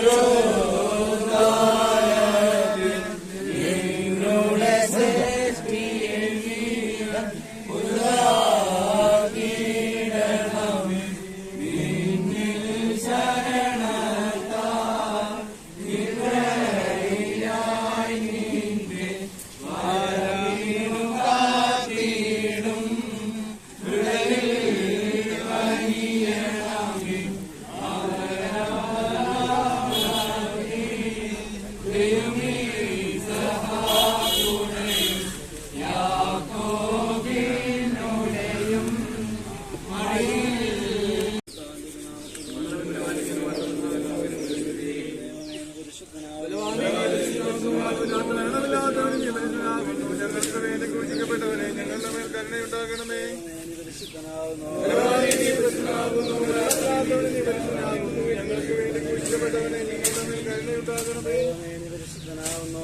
Senhor. ഞങ്ങൾക്ക് വേണ്ടി കുഴിക്കപ്പെട്ടവനെ ഞങ്ങളുടെ മേൽ കരുണയുണ്ടാകണമേ പരിശുദ്ധനാകുന്നു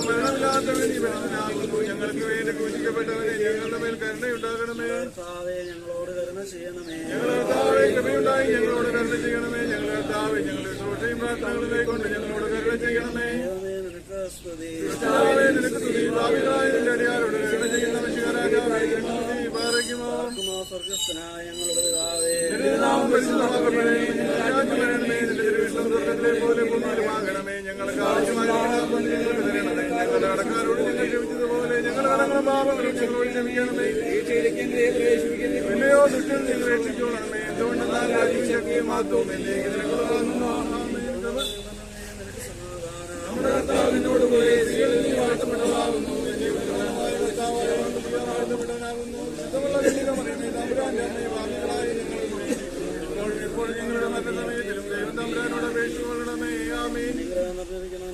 മരണമില്ലാത്തവൻ നീ പരിശുദ്ധനാകുന്നു ഞങ്ങൾക്ക് വേണ്ടി കുഴിക്കപ്പെട്ടവനെ ഞങ്ങളുടെ മേൽ കരുണയുണ്ടാകണമേ ഞങ്ങളോട് കരുണ ചെയ്യണമേ. ഞങ്ങളുടെ കർത്താവേ കൃപയുണ്ടായി ഞങ്ങളോട് കരുണ ചെയ്യണമേ. ഞങ്ങളുടെ കർത്താവേ ഞങ്ങളുടെ ശോഷയും പ്രാർത്ഥനകളിലെ കൊണ്ട് ഞങ്ങളോട് കരുണ ചെയ്യണമേ നിനക്ക് സ്തുതി. നിനക്ക് തുതി ഭാവിതായ ഞങ്ങൾക്ക് ആവശ്യമായ ആഹാരം ഞങ്ങൾക്ക് തരണമേ ഞങ്ങളുടെ കടക്കാരോട് ഞങ്ങൾ ക്ഷമിച്ചതുപോലെ ഞങ്ങളുടെ കടങ്ങളും പാപങ്ങളും ഞങ്ങളോട് ക്ഷമിക്കണമേ പിന്നെയോ ദുഷ്ടൻ നിങ്ങൾ രക്ഷിച്ചോളണമേ എന്തുകൊണ്ടെന്നാൽ രാജ്യവും ശക്തിയും മാത്രവും. ആമേൻ. നമ്മുടെ കർത്താവ് നിന്നോട് കൂടെ സ്ത്രീകളിൽ വാഴ്ത്തപ്പെട്ടതാകുന്നു പറഞ്ഞിരിക്കുന്നത്